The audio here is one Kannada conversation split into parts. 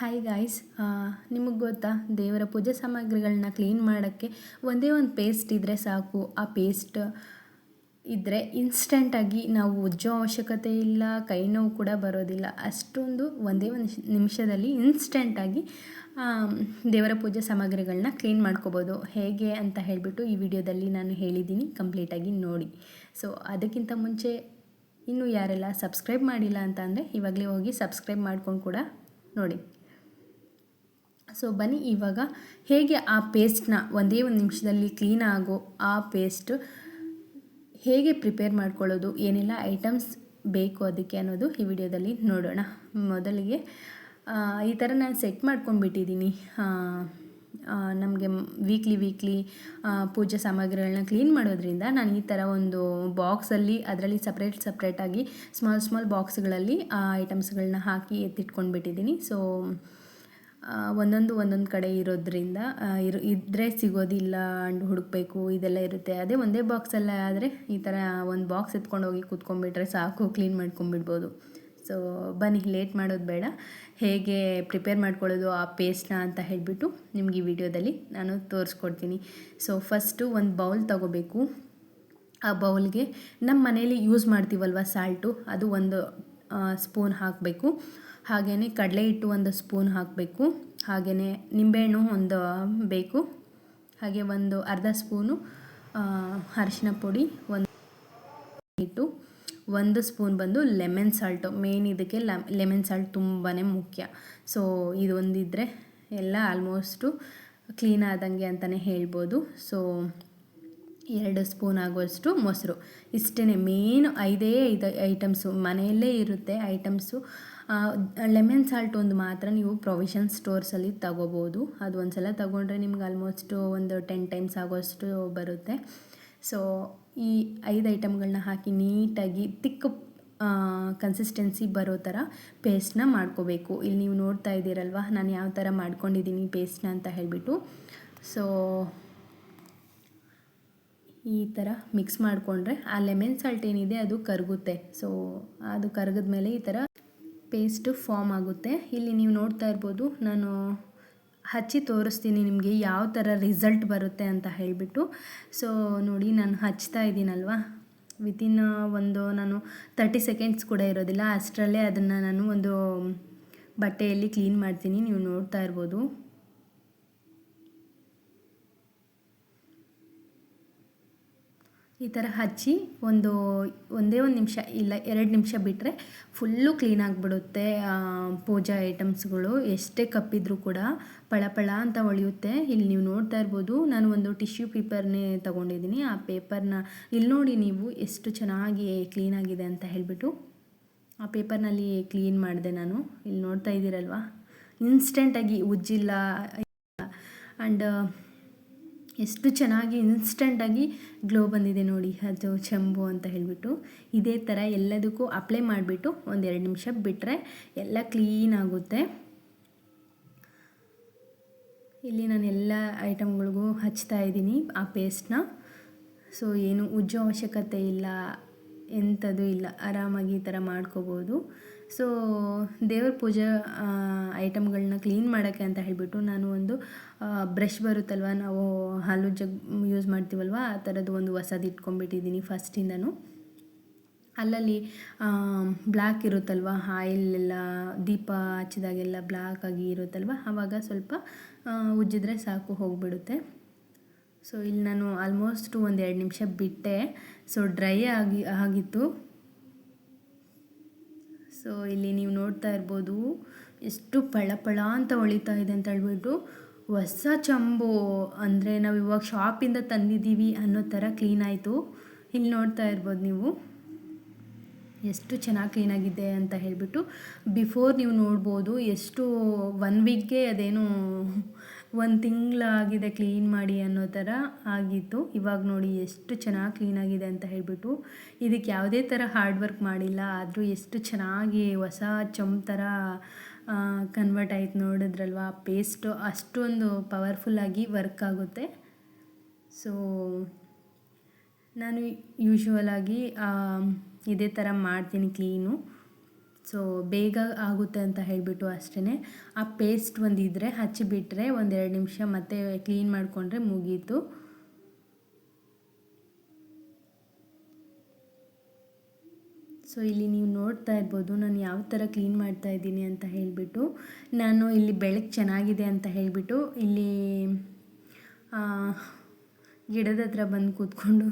ಹಾಯ್ ಗಾಯ್ಸ್ ನಿಮಗೆ ಗೊತ್ತಾ? ದೇವರ ಪೂಜೆ ಸಾಮಗ್ರಿಗಳನ್ನ ಕ್ಲೀನ್ ಮಾಡೋಕ್ಕೆ ಒಂದೇ ಒಂದು ಪೇಸ್ಟ್ ಇದ್ದರೆ ಸಾಕು. ಆ ಪೇಸ್ಟ್ ಇದ್ದರೆ ಇನ್ಸ್ಟೆಂಟಾಗಿ ನಾವು ಉಜ್ಜೋ ಅವಶ್ಯಕತೆ ಇಲ್ಲ, ಕೈ ನೋವು ಕೂಡ ಬರೋದಿಲ್ಲ. ಅಷ್ಟೊಂದು ಒಂದೇ ಒಂದು ನಿಮಿಷದಲ್ಲಿ ಇನ್ಸ್ಟೆಂಟಾಗಿ ದೇವರ ಪೂಜೆ ಸಾಮಗ್ರಿಗಳನ್ನ ಕ್ಲೀನ್ ಮಾಡ್ಕೋಬೋದು. ಹೇಗೆ ಅಂತ ಹೇಳಿಬಿಟ್ಟು ಈ ವಿಡಿಯೋದಲ್ಲಿ ನಾನು ಹೇಳಿದ್ದೀನಿ. ಕಂಪ್ಲೀಟಾಗಿ ನೋಡಿ. ಸೊ ಅದಕ್ಕಿಂತ ಮುಂಚೆ ಇನ್ನೂ ಯಾರೆಲ್ಲ ಸಬ್ಸ್ಕ್ರೈಬ್ ಮಾಡಿಲ್ಲ ಅಂತ ಅಂದರೆ ಇವಾಗಲೇ ಹೋಗಿ ಸಬ್ಸ್ಕ್ರೈಬ್ ಮಾಡ್ಕೊಂಡು ಕೂಡ ನೋಡಿ. ಸೊ ಬನ್ನಿ ಇವಾಗ ಹೇಗೆ ಆ ಪೇಸ್ಟ್ನ ಒಂದೇ ಒಂದು ನಿಮಿಷದಲ್ಲಿ ಕ್ಲೀನ್ ಆಗೋ ಆ ಪೇಸ್ಟ್ ಹೇಗೆ ಪ್ರಿಪೇರ್ ಮಾಡ್ಕೊಳ್ಳೋದು, ಏನೆಲ್ಲ ಐಟಮ್ಸ್ ಬೇಕು ಅದಕ್ಕೆ ಅನ್ನೋದು ಈ ವಿಡಿಯೋದಲ್ಲಿ ನೋಡೋಣ. ಮೊದಲಿಗೆ ಈ ಥರ ನಾನು ಸೆಟ್ ಮಾಡ್ಕೊಂಡ್ಬಿಟ್ಟಿದ್ದೀನಿ. ನಮಗೆ ವೀಕ್ಲಿ ವೀಕ್ಲಿ ಪೂಜಾ ಸಾಮಗ್ರಿಗಳನ್ನ ಕ್ಲೀನ್ ಮಾಡೋದ್ರಿಂದ ನಾನು ಈ ಥರ ಒಂದು ಬಾಕ್ಸಲ್ಲಿ ಅದರಲ್ಲಿ ಸಪ್ರೇಟ್ ಸಪ್ರೇಟಾಗಿ ಸ್ಮಾಲ್ ಸ್ಮಾಲ್ ಬಾಕ್ಸ್ಗಳಲ್ಲಿ ಆ ಐಟಮ್ಸ್ಗಳನ್ನ ಹಾಕಿ ಎತ್ತಿಟ್ಕೊಂಡ್ಬಿಟ್ಟಿದ್ದೀನಿ. ಸೊ ಒಂದೊಂದು ಒಂದೊಂದು ಕಡೆ ಇರೋದ್ರಿಂದ ಇರೋ ಇದ್ದರೆ ಸಿಗೋದಿಲ್ಲ ಅಂಡ್ ಹುಡುಕಬೇಕು, ಇದೆಲ್ಲ ಇರುತ್ತೆ. ಅದೇ ಒಂದೇ ಬಾಕ್ಸಲ್ಲೇ ಆದರೆ ಈ ಥರ ಒಂದು ಬಾಕ್ಸ್ ಎತ್ಕೊಂಡು ಹೋಗಿ ಕೂತ್ಕೊಂಡ್ಬಿಟ್ರೆ ಸಾಕು ಕ್ಲೀನ್ ಮಾಡ್ಕೊಂಬಿಡ್ಬೋದು ಸೊ ಬನ್ನಿ ಲೇಟ್ ಮಾಡೋದು ಬೇಡ. ಹೇಗೆ ಪ್ರಿಪೇರ್ ಮಾಡ್ಕೊಳ್ಳೋದು, ಆ ಪೇಸ್ಟ್ನ ಅಂತ ಹೇಳಿಬಿಟ್ಟು ನಿಮ್ಗೆ ಈ ವಿಡಿಯೋದಲ್ಲಿ ನಾನು ತೋರಿಸ್ಕೊಡ್ತೀನಿ. ಸೊ ಫಸ್ಟು ಒಂದು ಬೌಲ್ ತಗೋಬೇಕು. ಆ ಬೌಲ್ಗೆ ನಮ್ಮ ಮನೇಲಿ ಯೂಸ್ ಮಾಡ್ತೀವಲ್ವ ಸಾಲ್ಟು ಅದು ಒಂದು ಸ್ಪೂನ್ ಹಾಕಬೇಕು. ಹಾಗೆಯೇ ಕಡಲೆ ಹಿಟ್ಟು ಒಂದು ಸ್ಪೂನ್ ಹಾಕಬೇಕು. ಹಾಗೆಯೇ ನಿಂಬೆಹಣ್ಣು ಒಂದು ಬೇಕು. ಹಾಗೆ ಒಂದು ಅರ್ಧ ಸ್ಪೂನು ಅರಿಶಿನ ಪುಡಿ, ಒಂದು ಹಿಟ್ಟು, ಒಂದು ಸ್ಪೂನ್ ಬಂದು ಲೆಮನ್ ಸಾಲ್ಟು. ಮೇನ್ ಇದಕ್ಕೆ ಲೆಮನ್ ಸಾಲ್ಟ್ ತುಂಬಾ ಮುಖ್ಯ. ಸೊ, ಇದು ಒಂದಿದ್ದರೆ ಎಲ್ಲ ಆಲ್ಮೋಸ್ಟು ಕ್ಲೀನ್ ಆದಂಗೆ ಅಂತಲೇ ಹೇಳ್ಬೋದು. ಸೊ, ಎರಡು ಸ್ಪೂನ್ ಆಗುವಷ್ಟು ಮೊಸರು. ಇಷ್ಟೇ ಮೇನ್ ಐದೇ ಐದು, ಐಟಮ್ಸು. ಮನೆಯಲ್ಲೇ ಇರುತ್ತೆ ಐಟಮ್ಸು. ಲೆಮನ್ ಸಾಲ್ಟ್ ಒಂದು ಮಾತ್ರ ನೀವು ಪ್ರೊವಿಷನ್ ಸ್ಟೋರ್ಸಲ್ಲಿ ತಗೋಬೋದು. ಅದು ಒಂದು ಸಲ ತಗೊಂಡ್ರೆ ನಿಮ್ಗೆ ಆಲ್ಮೋಸ್ಟು ಒಂದು ಟೆನ್ ಟೈಮ್ಸ್ ಆಗೋಷ್ಟು ಬರುತ್ತೆ. ಸೊ ಈ ಐದು ಐಟಮ್ಗಳನ್ನ ಹಾಕಿ ನೀಟಾಗಿ ತಿಕ್ಕ ಕನ್ಸಿಸ್ಟೆನ್ಸಿ ಬರೋ ಥರ ಪೇಸ್ಟ್ನ ಮಾಡ್ಕೋಬೇಕು. ಇಲ್ಲಿ ನೀವು ನೋಡ್ತಾ ಇದ್ದೀರಲ್ವ, ನಾನು ಯಾವ ಥರ ಮಾಡ್ಕೊಂಡಿದ್ದೀನಿ ಪೇಸ್ಟ್ನ ಅಂತ ಹೇಳಿಬಿಟ್ಟು. ಸೊ ಈ ಥರ ಮಿಕ್ಸ್ ಮಾಡಿಕೊಂಡ್ರೆ ಆ ಲೆಮನ್ ಸಾಲ್ಟ್ ಏನಿದೆ ಅದು ಕರಗುತ್ತೆ. ಸೊ ಅದು ಕರಗಿದ ಮೇಲೆ ಈ ಥರ ಪೇಸ್ಟು ಫಾರ್ಮ್ ಆಗುತ್ತೆ. ಇಲ್ಲಿ ನೀವು ನೋಡ್ತಾ ಇರ್ಬೋದು, ನಾನು ಹಚ್ಚಿ ತೋರಿಸ್ತೀನಿ ನಿಮಗೆ ಯಾವ ಥರ ರಿಸಲ್ಟ್ ಬರುತ್ತೆ ಅಂತ ಹೇಳಿಬಿಟ್ಟು. ಸೊ ನೋಡಿ, ನಾನು ಹಚ್ತಾ ಇದ್ದೀನಲ್ವ? ವಿತಿನ್ ಒಂದು, ನಾನು ತರ್ಟಿ ಸೆಕೆಂಡ್ಸ್ ಕೂಡ ಇರೋದಿಲ್ಲ. ಅಷ್ಟರಲ್ಲೇ ಅದನ್ನು ನಾನು ಒಂದು ಬಟ್ಟೆಯಲ್ಲಿ ಕ್ಲೀನ್ ಮಾಡ್ತೀನಿ. ನೀವು ನೋಡ್ತಾ ಇರ್ಬೋದು. ಈ ಥರ ಹಚ್ಚಿ ಒಂದು, ಒಂದೇ ಒಂದು ನಿಮಿಷ ಇಲ್ಲ, ಎರಡು ನಿಮಿಷ ಬಿಟ್ಟರೆ ಫುಲ್ಲು ಕ್ಲೀನ್ ಆಗಿಬಿಡುತ್ತೆ. ಪೂಜಾ ಐಟಮ್ಸ್ಗಳು ಎಷ್ಟೇ ಕಪ್ಪಿದ್ರೂ ಕೂಡ ಪಳ ಅಂತ ಹೊಳೆಯುತ್ತೆ ಇಲ್ಲಿ ನೀವು ನೋಡ್ತಾ ಇರ್ಬೋದು, ನಾನು ಒಂದು ಟಿಶ್ಯೂ ಪೇಪರ್ನೇ ತೊಗೊಂಡಿದ್ದೀನಿ. ಆ ಪೇಪರ್ನ, ಇಲ್ಲಿ ನೋಡಿ ನೀವು ಎಷ್ಟು ಚೆನ್ನಾಗಿ ಕ್ಲೀನಾಗಿದೆ ಅಂತ ಹೇಳಿಬಿಟ್ಟು ಆ ಪೇಪರ್ನಲ್ಲಿ ಕ್ಲೀನ್ ಮಾಡಿದೆ ನಾನು. ಇಲ್ಲಿ ನೋಡ್ತಾ ಇದ್ದೀರಲ್ವಾ? ಇನ್ಸ್ಟೆಂಟಾಗಿ ಉಜ್ಜಿಲ್ಲ ಆ್ಯಂಡ್ ಎಷ್ಟು ಚೆನ್ನಾಗಿ ಇನ್ಸ್ಟೆಂಟಾಗಿ ಗ್ಲೋ ಬಂದಿದೆ ನೋಡಿ, ಅದು ಚೆಂಬು ಅಂತ ಹೇಳಿಬಿಟ್ಟು. ಇದೇ ಥರ ಎಲ್ಲದಕ್ಕೂ ಅಪ್ಲೈ ಮಾಡಿಬಿಟ್ಟು ಒಂದೆರಡು ನಿಮಿಷ ಬಿಟ್ಟರೆ ಎಲ್ಲ ಕ್ಲೀನ್ ಆಗುತ್ತೆ. ಇಲ್ಲಿ ನಾನು ಎಲ್ಲ ಐಟಮ್ಗಳಿಗೂ ಹಚ್ತಾ ಇದ್ದೀನಿ ಆ ಪೇಸ್ಟ್ನ ಸೊ ಏನು ಉಜ್ಜೋ ಅವಶ್ಯಕತೆ ಇಲ್ಲ, ಎಂಥದ್ದು ಇಲ್ಲ. ಆರಾಮಾಗಿ ಈ ಥರ ಮಾಡ್ಕೋಬೋದು. ಸೊ ದೇವ್ರ ಪೂಜೆ ಐಟಮ್ಗಳನ್ನ ಕ್ಲೀನ್ ಮಾಡೋಕ್ಕೆ ಅಂತ ಹೇಳಿಬಿಟ್ಟು ನಾನು ಒಂದು ಬ್ರಷ್ ಬರುತ್ತಲ್ವ, ನಾವು ಹಾಲು ಜಗ್ ಯೂಸ್ ಮಾಡ್ತೀವಲ್ವ, ಆ ಥರದ್ದು ಒಂದು ಹೊಸದು ಇಟ್ಕೊಂಡ್ಬಿಟ್ಟಿದ್ದೀನಿ ಫಸ್ಟಿಂದನೂ ಅಲ್ಲಲ್ಲಿ ಬ್ಲ್ಯಾಕ್ ಇರುತ್ತಲ್ವ ಆಯಿಲ್ ಎಲ್ಲ, ದೀಪ ಹಚ್ಚಿದಾಗೆಲ್ಲ ಬ್ಲ್ಯಾಕ್ ಆಗಿ ಇರುತ್ತಲ್ವ ಆವಾಗ ಸ್ವಲ್ಪ ಉಜ್ಜಿದ್ರೆ ಸಾಕು ಹೋಗಿಬಿಡುತ್ತೆ. ಸೊ ಇಲ್ಲಿ ನಾನು ಆಲ್ಮೋಸ್ಟ್ ಒಂದು ಎರಡು ನಿಮಿಷ ಬಿಟ್ಟೆ. ಸೊ ಡ್ರೈ ಆಗಿ, ಆಗಿತ್ತು. ಸೊ ಇಲ್ಲಿ ನೀವು ನೋಡ್ತಾ ಇರ್ಬೋದು, ಎಷ್ಟು ಪಳ ಪಳ ಅಂತ ಹೊಳಿತಾ ಇದೆ ಅಂತ ಹೇಳ್ಬಿಟ್ಟು ಹೊಸ ಚಂಬು ಅಂದರೆ ನಾವು ಇವಾಗ ಶಾಪಿಂದ ತಂದಿದ್ದೀವಿ ಅನ್ನೋ ಥರ ಕ್ಲೀನ್ ಆಯಿತು. ಇಲ್ಲಿ ನೋಡ್ತಾ ಇರ್ಬೋದು ನೀವು. ಎಷ್ಟು ಚೆನ್ನಾಗಿ ಕ್ಲೀನಾಗಿದೆ ಅಂತ ಹೇಳಿಬಿಟ್ಟು ಬಿಫೋರ್ ನೀವು ನೋಡ್ಬೋದು, ಎಷ್ಟು ಒನ್ ವೀಕ್ಗೆ ಅದೇನು ಒಂದು ತಿಂಗಳಾಗಿದೆ ಕ್ಲೀನ್ ಮಾಡಿ ಅನ್ನೋ ಥರ ಆಗಿತ್ತು. ಇವಾಗ ನೋಡಿ ಎಷ್ಟು ಚೆನ್ನಾಗಿ ಕ್ಲೀನಾಗಿದೆ ಅಂತ ಹೇಳಿಬಿಟ್ಟು ಇದಕ್ಕೆ ಯಾವುದೇ ಥರ ಹಾರ್ಡ್ ವರ್ಕ್ ಮಾಡಿಲ್ಲ. ಆದರೂ ಎಷ್ಟು ಚೆನ್ನಾಗಿ ಹೊಸ ಚಮ್ ಥರ ಕನ್ವರ್ಟ್ ಆಯ್ತು ನೋಡಿದ್ರಲ್ವಾ? ಪೇಸ್ಟು ಅಷ್ಟೊಂದು ಪವರ್ಫುಲ್ಲಾಗಿ ವರ್ಕ್ ಆಗುತ್ತೆ. ಸೊ ನಾನು ಯೂಶ್ವಲಾಗಿ ಇದೇ ಥರ ಮಾಡ್ತೀನಿ ಕ್ಲೀನು ಸೊ ಬೇಗ ಆಗುತ್ತೆ ಅಂತ ಹೇಳಿಬಿಟ್ಟು ಅಷ್ಟೇ ಆ ಪೇಸ್ಟ್ ಒಂದಿದ್ರೆ ಹಚ್ಚಿಬಿಟ್ರೆ ಒಂದೆರಡು ನಿಮಿಷ ಮತ್ತೆ ಕ್ಲೀನ್ ಮಾಡಿಕೊಂಡ್ರೆ ಮುಗೀತು. ಸೊ ಇಲ್ಲಿ ನೀವು ನೋಡ್ತಾ ಇರ್ಬೋದು ನಾನು ಯಾವ ಥರ ಕ್ಲೀನ್ ಮಾಡ್ತಾ ಇದ್ದೀನಿ ಅಂತ ಹೇಳಿಬಿಟ್ಟು. ನಾನು ಇಲ್ಲಿ ಬೆಳಕು ಚೆನ್ನಾಗಿದೆ ಅಂತ ಹೇಳಿಬಿಟ್ಟು ಇಲ್ಲಿ ಗಿಡದ ಹತ್ರ ಬಂದು ಕೂತ್ಕೊಂಡು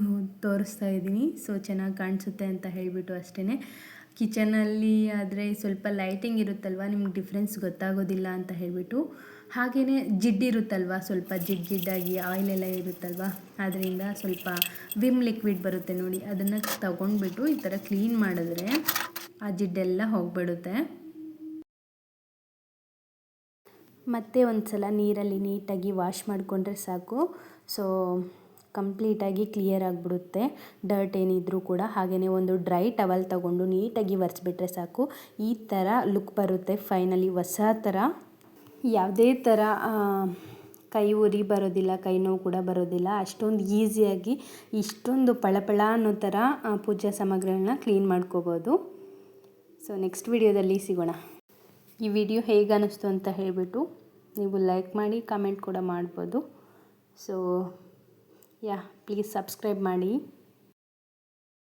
ತೋರಿಸ್ತಾ ಇದ್ದೀನಿ. ಸೊ ಚೆನ್ನಾಗಿ ಕಾಣಿಸುತ್ತೆ ಅಂತ ಹೇಳಿಬಿಟ್ಟು ಅಷ್ಟೇ ಕಿಚನಲ್ಲಿ ಆದರೆ ಸ್ವಲ್ಪ ಲೈಟಿಂಗ್ ಇರುತ್ತಲ್ವ? ನಿಮ್ಗೆ ಡಿಫ್ರೆನ್ಸ್ ಗೊತ್ತಾಗೋದಿಲ್ಲ ಅಂತ ಹೇಳಿಬಿಟ್ಟು. ಹಾಗೆಯೇ ಜಿಡ್ಡಿರುತ್ತಲ್ವ ಸ್ವಲ್ಪ ಜಿಡ್ ಜಿಡ್ಡಾಗಿ ಆಯಿಲ್ ಎಲ್ಲ ಇರುತ್ತಲ್ವ? ಅದರಿಂದ ಸ್ವಲ್ಪ ವಿಮ್ ಲಿಕ್ವಿಡ್ ಬರುತ್ತೆ ನೋಡಿ. ಅದನ್ನು ತಗೊಂಡ್ಬಿಟ್ಟು ಈ ಥರ ಕ್ಲೀನ್ ಮಾಡಿದ್ರೆ ಆ ಜಿಡ್ಡೆಲ್ಲ ಹೋಗ್ಬಿಡುತ್ತೆ. ಮತ್ತೆ ಒಂದು ಸಲ ನೀರಲ್ಲಿ ನೀಟಾಗಿ ವಾಶ್ ಮಾಡಿಕೊಂಡ್ರೆ ಸಾಕು. ಸೊ ಕಂಪ್ಲೀಟಾಗಿ ಕ್ಲಿಯರ್ ಆಗಿಬಿಡುತ್ತೆ. ಡರ್ಟ್ ಏನಿದ್ರೂ ಕೂಡ ಹಾಗೆಯೇ ಒಂದು ಡ್ರೈ ಟವಲ್ ತಗೊಂಡು ನೀಟಾಗಿ ಒರೆಸ್ಬಿಟ್ರೆ ಸಾಕು. ಈ ಥರ ಲುಕ್ ಬರುತ್ತೆ ಫೈನಲಿ. ಹೊಸ ಥರ. ಯಾವುದೇ ಥರ ಕೈ ಉರಿ ಬರೋದಿಲ್ಲ, ಕೈ ನೋವು ಕೂಡ ಬರೋದಿಲ್ಲ. ಅಷ್ಟೊಂದು ಈಸಿಯಾಗಿ, ಇಷ್ಟೊಂದು ಪಳಪಳ ಅನ್ನೋ ಥರ ಪೂಜಾ ಸಾಮಗ್ರಿಗಳನ್ನ ಕ್ಲೀನ್ ಮಾಡ್ಕೋಬೋದು. ಸೊ, ನೆಕ್ಸ್ಟ್ ವಿಡಿಯೋದಲ್ಲಿ ಸಿಗೋಣ. ಈ ವಿಡಿಯೋ ಹೇಗೆ ಅನ್ನಿಸ್ತು ಅಂತ ಹೇಳಿಬಿಟ್ಟು ನೀವು ಲೈಕ್ ಮಾಡಿ, ಕಮೆಂಟ್ ಕೂಡ ಮಾಡ್ಬೋದು. ಸೊ ಯಾ ಪ್ಲೀಸ್ ಸಬ್ಸ್ಕ್ರೈಬ್ ಮಾಡಿ.